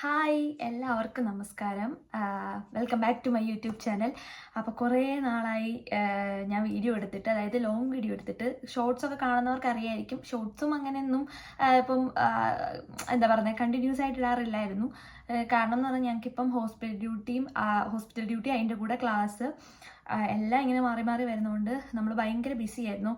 Hi എല്ലാവർക്കും നമസ്കാരം. Welcome back to my YouTube channel അപ്പോൾ കുറേ നാളായി ഞാൻ വീഡിയോ എടുത്തിട്ട് അതായത് ലോങ് വീഡിയോ എടുത്തിട്ട് ഷോർട്സ് ഒക്കെ കാണുന്നവർക്ക് അറിയായിരിക്കും. ഷോർട്സും അങ്ങനെയൊന്നും ഇപ്പം എന്താ പറയുക കണ്ടിന്യൂസ് ആയിട്ട് ഇടാറില്ലായിരുന്നു. കാരണം എന്ന് പറഞ്ഞാൽ ഞങ്ങൾക്കിപ്പം ഹോസ്പിറ്റൽ ഡ്യൂട്ടിയും ഹോസ്പിറ്റൽ ഡ്യൂട്ടി അതിന്റെ കൂടെ ക്ലാസ് എല്ലാം ഇങ്ങനെ മാറി മാറി വരുന്നതുകൊണ്ട് നമ്മൾ ഭയങ്കര ബിസി ആയിരുന്നു.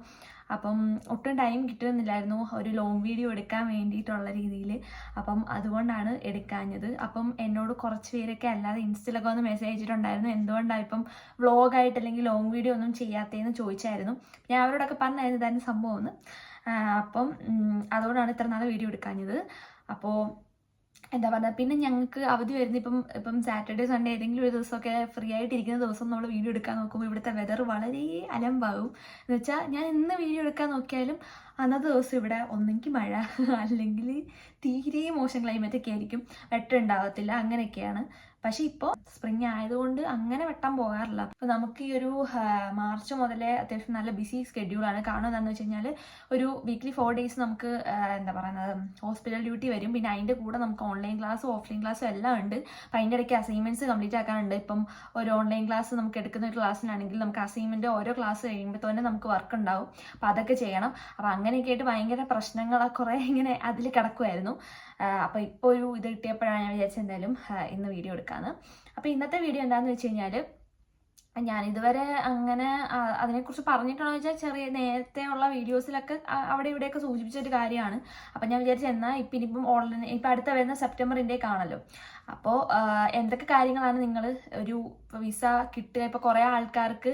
അപ്പം ഒട്ടും ടൈം കിട്ടുന്നില്ലായിരുന്നു. ഒരു ലോങ് വീഡിയോ എടുക്കാൻ വേണ്ടിയിട്ടുള്ള രീതിയിൽ അപ്പം അതുകൊണ്ടാണ് എടുക്കാഞ്ഞത്. അപ്പം എന്നോട് കുറച്ച് പേരൊക്കെ അല്ലാതെ ഇൻസ്റ്റയിലൊക്കെ ഒന്ന് മെസ്സേജ് അയച്ചിട്ടുണ്ടായിരുന്നു എന്തുകൊണ്ടാണ് ഇപ്പം വ്ളോഗായിട്ട് അല്ലെങ്കിൽ ലോങ് വീഡിയോ ഒന്നും ചെയ്യാത്തതെന്ന് ചോദിച്ചായിരുന്നു. ഞാൻ അവരോടൊക്കെ പറഞ്ഞായിരുന്നു ഇതായിരുന്നു സംഭവം ഒന്ന് അപ്പം അതുകൊണ്ടാണ് ഇത്ര നാളെ വീഡിയോ എടുക്കാഞ്ഞത്. അപ്പോൾ എന്താ പറയുക പിന്നെ ഞങ്ങൾക്ക് അവധി വരുന്ന ഇപ്പം ഇപ്പം സാറ്റർഡേ സൺഡേ ഏതെങ്കിലും ഒരു ദിവസമൊക്കെ ഫ്രീ ആയിട്ടിരിക്കുന്ന ദിവസം നമ്മൾ വീഡിയോ എടുക്കാൻ നോക്കുമ്പോൾ ഇവിടുത്തെ വെതർ വളരെ അലമ്പാവും. എന്ന് വെച്ചാൽ ഞാൻ ഇന്ന് വീഡിയോ എടുക്കാൻ നോക്കിയാലും അന്നത്തെ ദിവസം ഇവിടെ ഒന്നെങ്കിൽ മഴ അല്ലെങ്കിൽ തീരെ മോശം ക്ലൈമറ്റ് ഒക്കെ ആയിരിക്കും. വെട്ടം ഉണ്ടാകത്തില്ല അങ്ങനെയൊക്കെയാണ്. പക്ഷെ ഇപ്പോൾ സ്പ്രിങ് ആയതുകൊണ്ട് അങ്ങനെ വെട്ടാൻ പോകാറില്ല. അപ്പോൾ നമുക്ക് ഈ ഒരു മാർച്ച് മുതലേ അത്യാവശ്യം നല്ല ബിസി സ്കെഡ്യൂളാണ് കാരണം എന്താണെന്ന് വെച്ച് കഴിഞ്ഞാൽ ഒരു വീക്ക്ലി ഫോർ ഡേയ്സ് നമുക്ക് എന്താ പറയുന്നത് ഹോസ്പിറ്റൽ ഡ്യൂട്ടി വരും. പിന്നെ അതിന്റെ കൂടെ നമുക്ക് ഓൺലൈൻ ക്ലാസ്സും ഓഫ്ലൈൻ ക്ലാസ്സും എല്ലാം ഉണ്ട്. അപ്പം അതിന്റെ ഇടയ്ക്ക് അസൈൻമെന്റ്സ് കംപ്ലീറ്റ് ആക്കാനുണ്ട്. ഇപ്പം ഒരു ഓൺലൈൻ ക്ലാസ് നമുക്ക് എടുക്കുന്ന ഒരു ക്ലാസ്സിനാണെങ്കിൽ നമുക്ക് അസൈൻമെന്റ് ഓരോ ക്ലാസ് കഴിയുമ്പോൾ തന്നെ നമുക്ക് വർക്ക് ഉണ്ടാവും. അപ്പം അതൊക്കെ ചെയ്യണം. അപ്പം അങ്ങനെയൊക്കെ ആയിട്ട് ഭയങ്കര പ്രശ്നങ്ങളൊക്കെ കുറേ ഇങ്ങനെ അതിൽ കിടക്കുമായിരുന്നു അപ്പോൾ ഇപ്പോൾ ഒരു ഇത് കിട്ടിയപ്പോഴാണ് ഞാൻ ആ, ഇന്ന് വീഡിയോ എടുക്കാമെന്ന് അപ്പോൾ ഇന്നത്തെ വീഡിയോ എന്താണെന്ന് വെച്ച് കഴിഞ്ഞാൽ ഞാൻ ഇതുവരെ അങ്ങനെ അതിനെക്കുറിച്ച് പറഞ്ഞിട്ടുണ്ടോ വെച്ചാൽ ചെറിയ നേരത്തെ ഉള്ള വീഡിയോസിലൊക്കെ അവിടെ ഇവിടെയൊക്കെ സൂചിപ്പിച്ച ഒരു കാര്യമാണ്. അപ്പം ഞാൻ വിചാരിച്ചു എന്നാൽ ഇപ്പം ഇനിയിപ്പം ഓൺലൈൻ ഇപ്പം അടുത്ത വരുന്ന സെപ്റ്റംബറിന്റെ ആണല്ലോ. അപ്പോൾ എന്തൊക്കെ കാര്യങ്ങളാണ് നിങ്ങൾ ഒരു വിസ കിട്ടുക? ഇപ്പോൾ കുറേ ആൾക്കാർക്ക്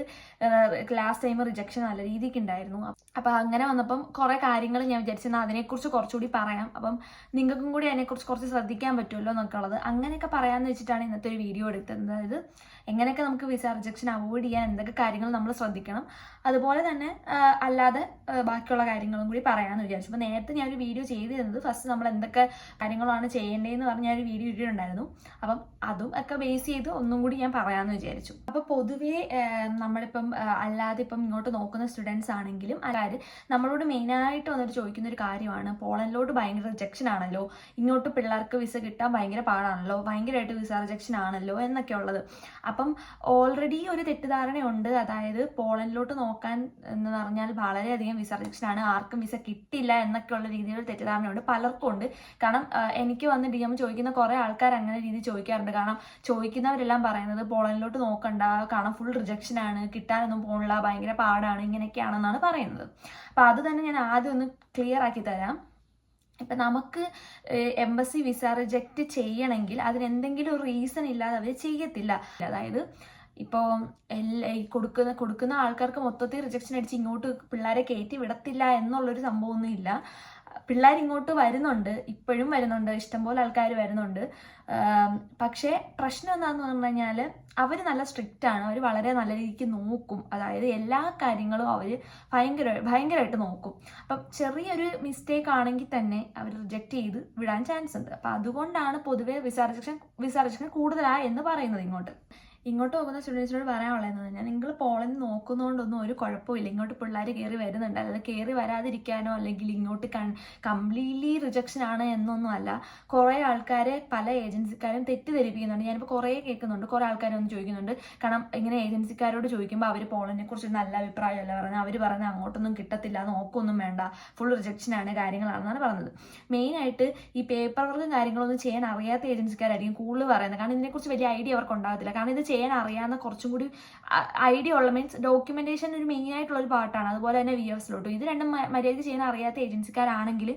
ലാസ്റ്റ് ടൈം റിജക്ഷൻ നല്ല രീതിക്ക് ഉണ്ടായിരുന്നു അപ്പോൾ അങ്ങനെ വന്നപ്പം കുറേ കാര്യങ്ങൾ ഞാൻ വിചാരിച്ചിരുന്നു അതിനെക്കുറിച്ച് കുറച്ചുകൂടി പറയാം അപ്പം നിങ്ങൾക്കും കൂടി അതിനെക്കുറിച്ച് കുറച്ച് ശ്രദ്ധിക്കാൻ പറ്റുമല്ലോ എന്നൊക്കെയുള്ളത്. അങ്ങനെയൊക്കെ പറയാമെന്ന് വെച്ചിട്ടാണ് ഇന്നത്തെ ഒരു വീഡിയോ എടുത്തത്. അതായത് എങ്ങനെയൊക്കെ നമുക്ക് വിസ റിജക്ഷൻ അവോയ്ഡ് ചെയ്യാൻ എന്തൊക്കെ കാര്യങ്ങൾ നമ്മൾ ശ്രദ്ധിക്കണം. അതുപോലെ തന്നെ അല്ലാതെ ബാക്കിയുള്ള കാര്യങ്ങളും കൂടി പറയാമെന്ന് വിചാരിച്ചു. അപ്പോൾ നേരത്തെ ഞാനൊരു വീഡിയോ ചെയ്തിരുന്നത് ഫസ്റ്റ് നമ്മൾ എന്തൊക്കെ കാര്യങ്ങളാണ് ചെയ്യേണ്ടതെന്ന് പറഞ്ഞ് ഞാനൊരു വീഡിയോ ഇട്ടിട്ടുണ്ടായിരുന്നു. അപ്പം അതും ഒക്കെ ബേസ് ചെയ്ത് ഒന്നും കൂടി ഞാൻ പറയാമെന്ന് വിചാരിച്ചു. അപ്പോൾ പൊതുവേ നമ്മളിപ്പം അല്ലാതെ ഇപ്പം ഇങ്ങോട്ട് നോക്കുന്ന സ്റ്റുഡൻസ് ആണെങ്കിലും അതായത് നമ്മളോട് മെയിനായിട്ട് വന്നിട്ട് ചോദിക്കുന്ന ഒരു കാര്യമാണ്. പോളണ്ടിലോട്ട് ഭയങ്കര റിജക്ഷൻ ആണല്ലോ. ഇങ്ങോട്ട് പിള്ളേർക്ക് വിസ കിട്ടാൻ ഭയങ്കര പാടാണല്ലോ. ഭയങ്കരമായിട്ട് വിസ റിജക്ഷൻ ആണല്ലോ എന്നൊക്കെ ഉള്ളത്. അപ്പം ഓൾറെഡി ഒരു തെറ്റിദ്ധാരണയുണ്ട്. അതായത് പോളണ്ടിലോട്ട് നോക്കാൻ എന്ന് പറഞ്ഞാൽ വളരെയധികം വിസ റിജക്ഷൻ ആണ്. ആർക്കും വിസ കിട്ടില്ല എന്നൊക്കെയുള്ള രീതിയിലുള്ള തെറ്റിദ്ധാരണയുണ്ട്. പലർക്കും ഉണ്ട്. കാരണം എനിക്ക് വന്ന് ഡി എം ചോദിക്കുന്ന കുറേ ആൾക്കാർ രീതി ചോദിക്കാറുണ്ട്. കാരണം ചോദിക്കുന്നവരെല്ലാം പറയുന്നത് പോളനിലോട്ട് നോക്കണ്ട കാരണം ഫുൾ റിജക്ഷൻ ആണ് കിട്ടാനൊന്നും പോണില്ല ഭയങ്കര പാടാണ് ഇങ്ങനെയൊക്കെയാണെന്നാണ് പറയുന്നത്. അപ്പം അത് തന്നെ ഞാൻ ആദ്യം ഒന്ന് ക്ലിയർ ആക്കി തരാം. ഇപ്പം നമുക്ക് എംബസി വിസ റിജക്റ്റ് ചെയ്യണമെങ്കിൽ അതിനെന്തെങ്കിലും ഒരു റീസൺ ഇല്ലാതെ അവർ ചെയ്യത്തില്ല. അതായത് ഇപ്പോൾ എല്ലാ ഈ കൊടുക്കുന്ന കൊടുക്കുന്ന ആൾക്കാർക്ക് മൊത്തത്തിൽ റിജക്ഷൻ അടിച്ച് ഇങ്ങോട്ട് പിള്ളേരെ കയറ്റി വിടത്തില്ല എന്നുള്ളൊരു സംഭവമൊന്നും ഇല്ല പിള്ളേർ ഇങ്ങോട്ട് വരുന്നുണ്ട് ഇപ്പോഴും വരുന്നുണ്ട് ഇഷ്ടംപോലെ ആൾക്കാർ വരുന്നുണ്ട്. പക്ഷേ പ്രശ്നം എന്താണെന്ന് പറഞ്ഞു കഴിഞ്ഞാൽ അവർ നല്ല സ്ട്രിക്റ്റ് ആണ് അവർ വളരെ നല്ല രീതിക്ക് നോക്കും. അതായത് എല്ലാ കാര്യങ്ങളും അവർ ഭയങ്കര ഭയങ്കരമായിട്ട് നോക്കും. അപ്പം ചെറിയൊരു മിസ്റ്റേക്ക് ആണെങ്കിൽ തന്നെ അവർ റിജക്റ്റ് ചെയ്ത് വിടാൻ ചാൻസ് ഉണ്ട്. അപ്പം അതുകൊണ്ടാണ് പൊതുവെ വിസർജക്ഷൻ റിജക്ഷൻ വിസ റിജക്ഷൻ കൂടുതലായി എന്ന് പറയുന്നത് ഇങ്ങോട്ട്. ഇങ്ങോട്ട് പോകുന്ന സ്റ്റുഡൻസിനോട് പറയാനുള്ളതെന്ന് പറഞ്ഞാൽ നിങ്ങൾ പോളണ്ട് നോക്കുന്നതുകൊണ്ടൊന്നും ഒരു കുഴപ്പമില്ല ഇങ്ങോട്ട് പിള്ളേർ കയറി വരുന്നുണ്ട്. അല്ലാതെ കയറി വരാതിരിക്കാനോ അല്ലെങ്കിൽ ഇങ്ങോട്ട് കംപ്ലീറ്റ്ലി റിജക്ഷൻ ആണ് എന്നൊന്നും അല്ല. കുറേ ആൾക്കാരെ പല ഏജൻസിക്കാരും തെറ്റിദ്ധരിപ്പിക്കുന്നുണ്ട്. ഞാനിപ്പോൾ കുറേ കേൾക്കുന്നുണ്ട്. കുറേ ആൾക്കാരൊന്ന് ചോദിക്കുന്നുണ്ട്. കാരണം ഇങ്ങനെ ഏജൻസിക്കാരോട് ചോദിക്കുമ്പോൾ അവർ പോളിനെ കുറിച്ച് നല്ല അഭിപ്രായമല്ല പറഞ്ഞത് അവർ പറഞ്ഞ അങ്ങോട്ടൊന്നും കിട്ടത്തില്ല നോക്കൊന്നും വേണ്ട. ഫുൾ റിജക്ഷൻ ആണ് കാര്യങ്ങളാണെന്നാണ് പറഞ്ഞത്. മെയിനായിട്ട് ഈ പേപ്പർ വർക്കും കാര്യങ്ങളൊന്നും ചെയ്യാൻ അറിയാത്ത ഏജൻസിക്കാരായിരിക്കും കൂടുതൽ പറയുന്നത്. കാരണം ഇതിനെക്കുറിച്ച് വലിയ ഐഡിയ അവർക്ക് ഉണ്ടാകത്തില്ല. കാരണം ഇത് ചെയ്യാൻ അറിയാവുന്ന കുറച്ചും കൂടി ഐഡിയ ഉള്ള മീൻസ് ഡോക്യുമെന്റേഷൻ ഒരു മെയിൻ ആയിട്ടുള്ള ഒരു പാർട്ടാണ് അതുപോലെ തന്നെ വി എഫ് സ്ലോട്ടും ഇത് രണ്ടും മര്യാദ ചെയ്യാൻ അറിയാത്ത ഏജൻസിക്കാരാണെങ്കിൽ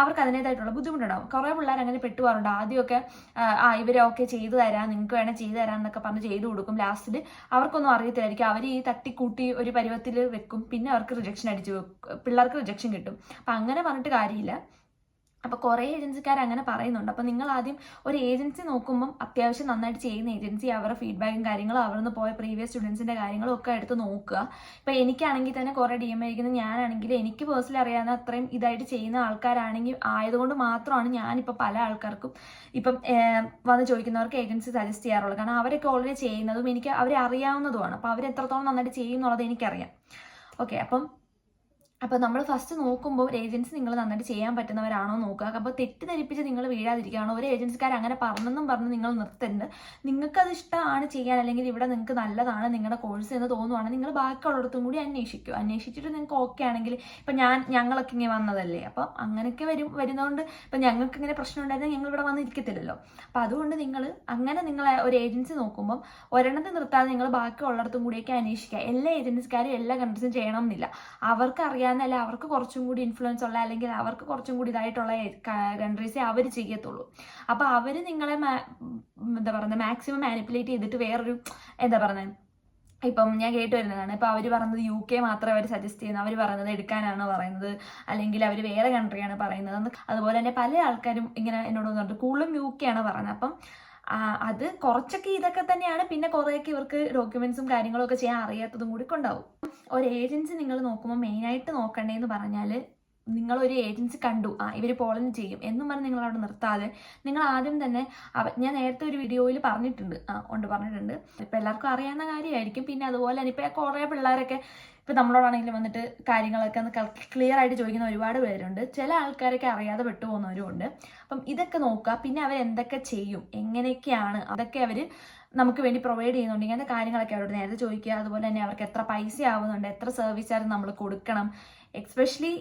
അവർക്ക് അതിന്റെതായിട്ടുള്ള ബുദ്ധിമുട്ടുണ്ടാവും. കുറേ പിള്ളേർ അങ്ങനെ പെട്ടുപോകാറുണ്ട്. ആദ്യമൊക്കെ ആ, ഇവരെ ഇവരൊക്കെ ചെയ്തു തരാം നിങ്ങൾക്ക് വേണമെങ്കിൽ ചെയ്തു തരാം എന്നൊക്കെ പറഞ്ഞ് ചെയ്തു കൊടുക്കും. ലാസ്റ്റിൽ അവർക്കൊന്നും അറിയത്തില്ലായിരിക്കും. അവർ ഈ തട്ടിക്കൂട്ടി ഒരു പരുവത്തിൽ വെക്കും. പിന്നെ അവർക്ക് റിജക്ഷൻ അടിച്ച് പിള്ളേർക്ക് റിജക്ഷൻ കിട്ടും. അപ്പം അങ്ങനെ പറഞ്ഞിട്ട് കാര്യമില്ല. അപ്പോൾ കുറേ ഏജൻസിക്കാർ അങ്ങനെ പറയുന്നുണ്ട്. അപ്പോൾ നിങ്ങൾ ആദ്യം ഒരു ഏജൻസി നോക്കുമ്പം അത്യാവശ്യം നന്നായിട്ട് ചെയ്യുന്ന ഏജൻസി അവരുടെ ഫീഡ്ബാക്കും കാര്യങ്ങളും അവിടെ നിന്ന് പോയ പ്രീവിയസ് സ്റ്റുഡൻസിന്റെ കാര്യങ്ങളും ഒക്കെ എടുത്ത് നോക്കുക. ഇപ്പോൾ എനിക്കാണെങ്കിൽ തന്നെ കുറേ ഡി എം അയക്കുന്നത് ഞാനാണെങ്കിൽ എനിക്ക് പേഴ്സണലി അറിയാവുന്ന അത്രയും ഇതായിട്ട് ചെയ്യുന്ന ആൾക്കാരാണെങ്കിൽ ആയതുകൊണ്ട് മാത്രമാണ് ഞാനിപ്പോൾ പല ആൾക്കാർക്കും ഇപ്പം വന്ന് ചോദിക്കുന്നവർക്ക് ഏജൻസി സജസ്റ്റ് ചെയ്യാറുള്ളത്. കാരണം അവരൊക്കെ ഓൾറെഡി ചെയ്യുന്നതും എനിക്ക് അവരെ അറിയാവുന്നതുമാണ്. അപ്പോൾ അവരെത്രത്തോളം നന്നായിട്ട് ചെയ്യും എന്നുള്ളത് എനിക്കറിയാം. ഓക്കെ അപ്പം അപ്പോൾ നമ്മൾ ഫസ്റ്റ് നോക്കുമ്പോൾ ഒരു ഏജൻസി നിങ്ങൾ നന്നായിട്ട് ചെയ്യാൻ പറ്റുന്നവരാണോ നോക്കുക. അപ്പോൾ തെറ്റിദ്ധരിപ്പിച്ച് നിങ്ങൾ വീഴാതിരിക്കുകയാണോ. ഒരു ഏജൻസിക്കാർ അങ്ങനെ പറഞ്ഞെന്നും പറഞ്ഞ് നിങ്ങൾ നിർത്തരുത്. നിങ്ങൾക്കത് ഇഷ്ടമാണ് ചെയ്യാൻ അല്ലെങ്കിൽ ഇവിടെ നിങ്ങൾക്ക് നല്ലതാണ് നിങ്ങളുടെ കോഴ്സ് എന്ന് തോന്നുവാണെങ്കിൽ നിങ്ങൾ ബാക്കിയുള്ളിടത്തും കൂടി അന്വേഷിക്കും. അന്വേഷിച്ചിട്ട് നിങ്ങൾക്ക് ഓക്കെ ആണെങ്കിൽ ഇപ്പം ഞാൻ ഞങ്ങളൊക്കെ ഇങ്ങനെ വന്നതല്ലേ? അപ്പോൾ അങ്ങനെയൊക്കെ വരും വരുന്നതുകൊണ്ട് ഇപ്പം ഞങ്ങൾക്ക് ഇങ്ങനെ പ്രശ്നം ഉണ്ടായിരുന്നെങ്കിൽ ഞങ്ങൾ ഇവിടെ വന്നിരിക്കത്തില്ലല്ലോ. അപ്പോൾ അതുകൊണ്ട് നിങ്ങൾ അങ്ങനെ നിങ്ങൾ ഒരു ഏജൻസി നോക്കുമ്പോൾ ഒരെണ്ണത്തെ നിർത്താതെ നിങ്ങൾ ബാക്കിയുള്ളിടത്തും കൂടിയൊക്കെ അന്വേഷിക്കുക. എല്ലാ ഏജൻസിക്കാരും എല്ലാ കൺട്രീസും ചെയ്യണം എന്നില്ല. അവർക്ക് അറിയാവുന്നല്ല അവർക്ക് കുറച്ചും കൂടി ഇൻഫ്ലുവൻസ് ഉള്ള അല്ലെങ്കിൽ അവർക്ക് കുറച്ചും കൂടി ഇതായിട്ടുള്ള കൺട്രീസേ അവർ ചെയ്യത്തുള്ളൂ. അപ്പോൾ അവർ നിങ്ങളെ എന്താ പറയുന്നത് മാക്സിമം മാനിപ്പുലേറ്റ് ചെയ്തിട്ട് വേറൊരു എന്താ പറയുന്നത് ഇപ്പം ഞാൻ കേട്ട് വരുന്നതാണ്. ഇപ്പം അവർ പറയുന്നത് യു കെ മാത്രമേ അവർ സജസ്റ്റ് ചെയ്യുന്നത് അവർ പറയുന്നത് എടുക്കാനാണ് പറയുന്നത് അല്ലെങ്കിൽ അവർ വേറെ കൺട്രിയാണ് പറയുന്നത് അതുപോലെ തന്നെ പല ആൾക്കാരും ഇങ്ങനെ എന്നോട് വന്നിട്ട് കൂടുതലും യു കെ ആണ് പറയുന്നത്. അപ്പം അത് കുറച്ചൊക്കെ ഇതൊക്കെ തന്നെയാണ്. പിന്നെ കുറേയൊക്കെ ഇവർക്ക് ഡോക്യുമെന്റ്സും കാര്യങ്ങളും ഒക്കെ ചെയ്യാൻ അറിയാത്തതും കൂടി കൊണ്ടാവും ഒരു ഏജൻസി നിങ്ങൾ നോക്കുമ്പോൾ മെയിനായിട്ട് നോക്കണ്ടേന്ന് പറഞ്ഞാൽ നിങ്ങളൊരു ഏജൻസി കണ്ടു. ആ ഇവർ പോളന്ന് ചെയ്യും. എന്നും പറഞ്ഞ് നിങ്ങൾ അവിടെ നിർത്താതെ നിങ്ങൾ ആദ്യം തന്നെ ഞാൻ നേരത്തെ ഒരു വീഡിയോയിൽ പറഞ്ഞിട്ടുണ്ട്. ആ ഉണ്ട് പറഞ്ഞിട്ടുണ്ട്. ഇപ്പം എല്ലാവർക്കും അറിയാവുന്ന കാര്യമായിരിക്കും. പിന്നെ അതുപോലെ തന്നെ ഇപ്പം കുറേ പിള്ളേരൊക്കെ ഇപ്പം നമ്മളോടാണെങ്കിലും വന്നിട്ട് കാര്യങ്ങളൊക്കെ ഒന്ന് ക്ലിയർ ആയിട്ട് ചോദിക്കുന്ന ഒരുപാട് പേരുണ്ട്. ചില ആൾക്കാരൊക്കെ അറിയാതെ വിട്ടുപോകുന്നവരും ഉണ്ട്. അപ്പം ഇതൊക്കെ നോക്കുക. പിന്നെ അവർ എന്തൊക്കെ ചെയ്യും? എങ്ങനെയൊക്കെയാണ്? അതൊക്കെ അവർ നമുക്ക് വേണ്ടി പ്രൊവൈഡ് ചെയ്യുന്നുണ്ട്. ഇങ്ങനത്തെ കാര്യങ്ങളൊക്കെ അവരോട് നേരത്തെ ചോദിക്കുക. അതുപോലെ തന്നെ അവർക്ക് എത്ര പൈസ ആവുന്നുണ്ട്? എത്ര സർവീസ് ചാർജ് നമ്മൾ കൊടുക്കണം? എക്സ്പെഷ്യലി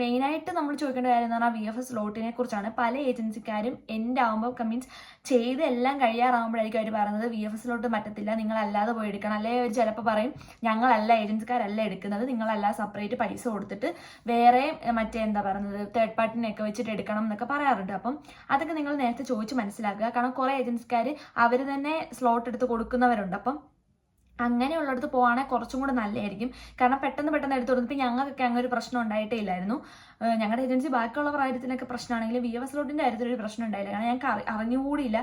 മെയിനായിട്ട് നമ്മൾ ചോദിക്കേണ്ട കാര്യം എന്ന് പറഞ്ഞാൽ വി എഫ് എസ് ലോട്ടിനെ കുറിച്ചാണ്. പല ഏജൻസിക്കാരും എന്റെ ആകുമ്പോൾ മീൻസ് ചെയ്ത് എല്ലാം കഴിയാറാകുമ്പോഴായിരിക്കും അവർ പറയുന്നത് വി എഫ് എസ് ലോട്ട് പറ്റത്തില്ല നിങ്ങളല്ലാതെ പോയി എടുക്കണം. അല്ലെങ്കിൽ അവർ ചിലപ്പോൾ പറയും ഞങ്ങളല്ല ഏജൻസിക്കാരല്ല എടുക്കുന്നത് നിങ്ങളല്ല സെപ്പറേറ്റ് പൈസ കൊടുത്തിട്ട് വേറെ മറ്റേ എന്താ പറയുന്നത് തേർഡ് പാർട്ടിനെയൊക്കെ വെച്ചിട്ട് എടുക്കണം എന്നൊക്കെ പറയാറുണ്ട്. അപ്പം അതൊക്കെ നിങ്ങൾ നേരത്തെ ചോദിച്ച് മനസ്സിലാക്കുക. കാരണം കുറേ ഏജൻസിക്കാർ അവർ തന്നെ സ്ലോട്ട് എടുത്ത് കൊടുക്കുന്നവരുണ്ട്. അപ്പം അങ്ങനെയുള്ളിടത്ത് പോവാണെങ്കിൽ കുറച്ചും കൂടെ നല്ലതായിരിക്കും. കാരണം പെട്ടെന്ന് പെട്ടെന്ന് എടുത്തു കൊടുത്തു ഞങ്ങൾക്കൊക്കെ അങ്ങനെ ഒരു പ്രശ്നം ഉണ്ടായിട്ടേ ഇല്ലായിരുന്നു. ഞങ്ങളുടെ ഏജൻസി ബാക്കിയുള്ളവർ കാര്യത്തിനൊക്കെ പ്രശ്നമാണെങ്കിലും വി എഫ് എസ് ലോട്ടിന്റെ കാര്യത്തിൽ ഒരു പ്രശ്നം ഉണ്ടായില്ല. കാരണം ഞങ്ങൾക്ക് അറി അറിഞ്ഞുകൂടിയില്ല.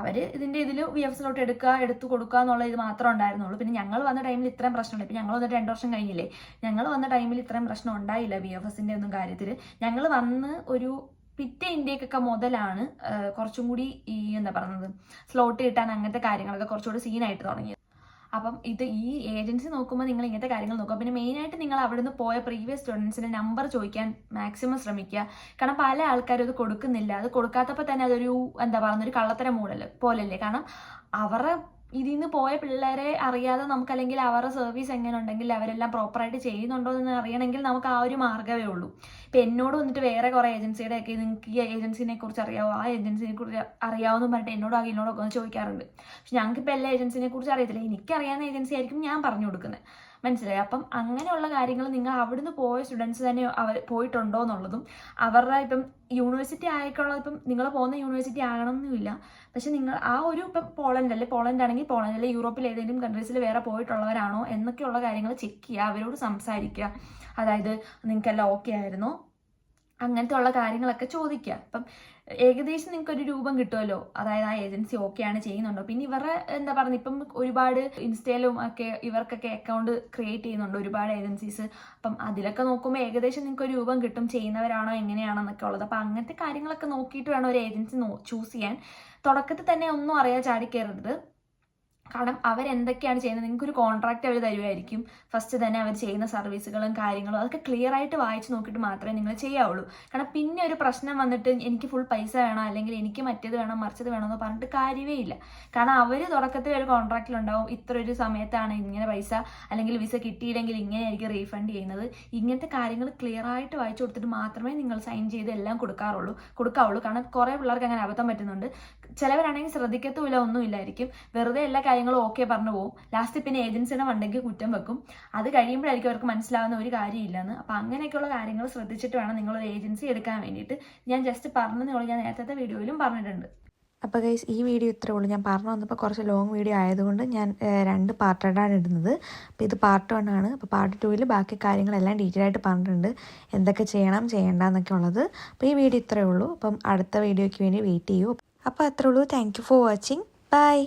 അവർ ഇതിന്റെ ഇതിൽ വി എഫ് എസ് ലോട്ട് എടുക്കുക എടുത്ത് കൊടുക്കുക എന്നുള്ള ഇത് മാത്രമേ ഉണ്ടായിരുന്നുള്ളൂ. പിന്നെ ഞങ്ങൾ വന്ന ടൈമിൽ ഇത്രയും പ്രശ്നമില്ല ഇപ്പം ഞങ്ങൾ വന്നിട്ട് രണ്ട് വർഷം കഴിഞ്ഞില്ലേ? ഞങ്ങൾ വന്ന ടൈമിൽ ഇത്രയും പ്രശ്നം ഉണ്ടായില്ല വി എഫ് എസിന്റെ ഒന്നും കാര്യത്തിൽ ഞങ്ങൾ വന്ന് ഒരു പിറ്റേ ഇന്ത്യക്കൊക്കെ മുതലാണ് കുറച്ചും കൂടി ഈ എന്താ പറയുന്നത് സ്ലോട്ട് കിട്ടാൻ അങ്ങനത്തെ കാര്യങ്ങളൊക്കെ കുറച്ചുകൂടി സീനായിട്ട് തുടങ്ങിയത്. അപ്പം ഇത് ഈ ഏജൻസി നോക്കുമ്പോൾ നിങ്ങൾ ഇങ്ങനത്തെ കാര്യങ്ങൾ നോക്കുക. പിന്നെ മെയിനായിട്ട് നിങ്ങൾ അവിടുന്ന് പോയ പ്രീവിയസ് സ്റ്റുഡൻസിന്റെ നമ്പർ ചോദിക്കാൻ മാക്സിമം ശ്രമിക്കുക. കാരണം പല ആൾക്കാരും അത് കൊടുക്കുന്നില്ല. അത് കൊടുക്കാത്തപ്പോൾ തന്നെ അതൊരു എന്താ പറയുന്ന ഒരു കള്ളത്തരം മൂടൽ പോലല്ലേ. കാരണം അവരുടെ ഇതിൽ നിന്ന് പോയ പിള്ളേരെ അറിയാതെ നമുക്ക് അല്ലെങ്കിൽ അവരുടെ സർവീസ് എങ്ങനെ ഉണ്ടെങ്കിൽ അവരെല്ലാം പ്രോപ്പറായിട്ട് ചെയ്യുന്നുണ്ടോ എന്ന് അറിയണമെങ്കിൽ നമുക്ക് ആ ഒരു മാർഗമേ ഉള്ളൂ. ഇപ്പം എന്നോട് വന്നിട്ട് വേറെ കുറേ ഏജൻസിയുടെ ഒക്കെ നിങ്ങൾക്ക് ഈ ഏജൻസിനെ കുറിച്ച് അറിയാവോ? ആ ഏജൻസിനെ കുറിച്ച് അറിയാവുന്ന പറഞ്ഞിട്ട് എന്നോടോ എന്നോടൊക്കെ ഒന്ന് ചോദിക്കാറുണ്ട്. പക്ഷെ ഞങ്ങൾക്ക് ഇപ്പം എല്ലാ ഏജൻസിനെ കുറിച്ച് അറിയത്തില്ല. എനിക്കറിയാവുന്ന ഏജൻസി ആയിരിക്കും ഞാൻ പറഞ്ഞു കൊടുക്കുന്നത് മനസ്സിലായി. അപ്പം അങ്ങനെയുള്ള കാര്യങ്ങൾ നിങ്ങൾ അവിടുന്ന് പോയ സ്റ്റുഡൻസ് തന്നെ അവർ പോയിട്ടുണ്ടോ എന്നുള്ളതും അവരുടെ ഇപ്പം യൂണിവേഴ്സിറ്റി ആയിക്കുള്ള ഇപ്പം നിങ്ങൾ പോകുന്ന യൂണിവേഴ്സിറ്റി ആകണമെന്നില്ല പക്ഷെ നിങ്ങൾ ആ ഒരു ഇപ്പം പോളണ്ട് അല്ലെ? പോളണ്ട് ആണെങ്കിൽ പോളണ്ട് അല്ലെ? യൂറോപ്പിൽ ഏതെങ്കിലും കൺട്രീസിൽ വേറെ പോയിട്ടുള്ളവരാണോ എന്നൊക്കെയുള്ള കാര്യങ്ങൾ ചെക്ക് ചെയ്യുക അവരോട് സംസാരിക്കുക. അതായത് നിങ്ങൾക്കെല്ലാം ഓക്കെ ആയിരുന്നോ? അങ്ങനത്തെ ഉള്ള കാര്യങ്ങളൊക്കെ ചോദിക്കുക. അപ്പം ഏകദേശം നിങ്ങൾക്ക് ഒരു രൂപം കിട്ടുമല്ലോ. അതായത് ആ ഏജൻസി ഓക്കെയാണ് ചെയ്യുന്നുണ്ടോ? പിന്നെ ഇവരുടെ എന്താ പറയുക ഇപ്പം ഒരുപാട് ഇൻസ്റ്റയിലും ഒക്കെ ഇവർക്കൊക്കെ അക്കൗണ്ട് ക്രിയേറ്റ് ചെയ്യുന്നുണ്ട് ഒരുപാട് ഏജൻസീസ്. അപ്പം അതിലൊക്കെ നോക്കുമ്പോൾ ഏകദേശം നിങ്ങൾക്ക് ഒരു രൂപം കിട്ടും. ചെയ്യുന്നവരാണോ എങ്ങനെയാണെന്നൊക്കെ ഉള്ളത്. അപ്പം അങ്ങനത്തെ കാര്യങ്ങളൊക്കെ നോക്കിയിട്ട് വേണം ഒരു ഏജൻസി ചൂസ് ചെയ്യാൻ. തുടക്കത്തിൽ തന്നെ ഒന്നും അറിയാൻ ചാടിക്കയറരുത് കാരണം അവരെന്തൊക്കെയാണ് ചെയ്യുന്നത്? നിങ്ങൾക്ക് ഒരു കോൺട്രാക്റ്റ് അവർ തരുമായിരിക്കും ഫസ്റ്റ് തന്നെ അവർ ചെയ്യുന്ന സർവീസുകളും കാര്യങ്ങളും അതൊക്കെ ക്ലിയർ ആയിട്ട് വായിച്ച് നോക്കിയിട്ട് മാത്രമേ നിങ്ങൾ ചെയ്യാവുള്ളൂ. കാരണം പിന്നെ ഒരു പ്രശ്നം വന്നിട്ട് എനിക്ക് ഫുൾ പൈസ വേണം? അല്ലെങ്കിൽ എനിക്ക് മറ്റേത് വേണം? മറിച്ചത് വേണം? എന്ന് പറഞ്ഞിട്ട് കാര്യമേ ഇല്ല. കാരണം അവർ തുടക്കത്തിൽ ഒരു കോൺട്രാക്റ്റിലുണ്ടാവും ഇത്ര ഒരു സമയത്താണ് ഇങ്ങനെ പൈസ അല്ലെങ്കിൽ വിസ കിട്ടിയില്ലെങ്കിൽ ഇങ്ങനെയായിരിക്കും റീഫണ്ട് ചെയ്യുന്നത്. ഇങ്ങനത്തെ കാര്യങ്ങൾ ക്ലിയർ ആയിട്ട് വായിച്ചു കൊടുത്തിട്ട് മാത്രമേ നിങ്ങൾ സൈൻ ചെയ്ത് എല്ലാം കൊടുക്കാറുള്ളൂ. കൊടുക്കാവുള്ളൂ. കാരണം കുറേ പിള്ളേർക്ക് അങ്ങനെ അബദ്ധം പറ്റുന്നുണ്ട്. ചിലവരാണെങ്കിൽ ശ്രദ്ധിക്കത്തുമില്ല ഒന്നുമില്ലായിരിക്കും. വെറുതെ എല്ലാ കാര്യങ്ങളും ഓക്കെ പറഞ്ഞു പോകും ലാസ്റ്റ് പിന്നെ ഏജൻസിയുടെ മണ്ടയ്ക്ക് കുറ്റം വെക്കും. അത് കഴിയുമ്പോഴായിരിക്കും അവർക്ക് മനസ്സിലാവുന്ന ഒരു കാര്യമില്ലെന്ന്. അപ്പം അങ്ങനെയൊക്കെയുള്ള കാര്യങ്ങൾ ശ്രദ്ധിച്ചിട്ട് വേണം നിങ്ങളൊരു ഏജൻസി എടുക്കാൻ വേണ്ടിയിട്ട്. ഞാൻ ജസ്റ്റ് പറഞ്ഞു നിങ്ങൾ ഞാൻ നേരത്തെ വീഡിയോയിലും പറഞ്ഞിട്ടുണ്ട്. അപ്പോൾ ഗൈസ് ഈ വീഡിയോ ഇത്രേ ഉള്ളൂ. ഞാൻ പറഞ്ഞു വന്നപ്പോൾ കുറച്ച് ലോങ് വീഡിയോ ആയതുകൊണ്ട് ഞാൻ രണ്ട് പാർട്ടായിട്ടാണ് ഇടുന്നത്. അപ്പോൾ ഇത് പാർട്ട് വൺ ആണ്. അപ്പോൾ പാർട്ട് ടൂവിൽ ബാക്കി കാര്യങ്ങളെല്ലാം ഡീറ്റെയിൽ ആയിട്ട് പറഞ്ഞിട്ടുണ്ട്. എന്തൊക്കെ ചെയ്യണം ചെയ്യേണ്ട എന്നൊക്കെ ഉള്ളത്. അപ്പോൾ ഈ വീഡിയോ ഇത്രേ ഉള്ളൂ. അപ്പം അടുത്ത വീഡിയോയ്ക്ക് വേണ്ടി വെയിറ്റ് ചെയ്യൂ. അപ്പോൾ അത്രേ ഉള്ളൂ. Thank for watching bye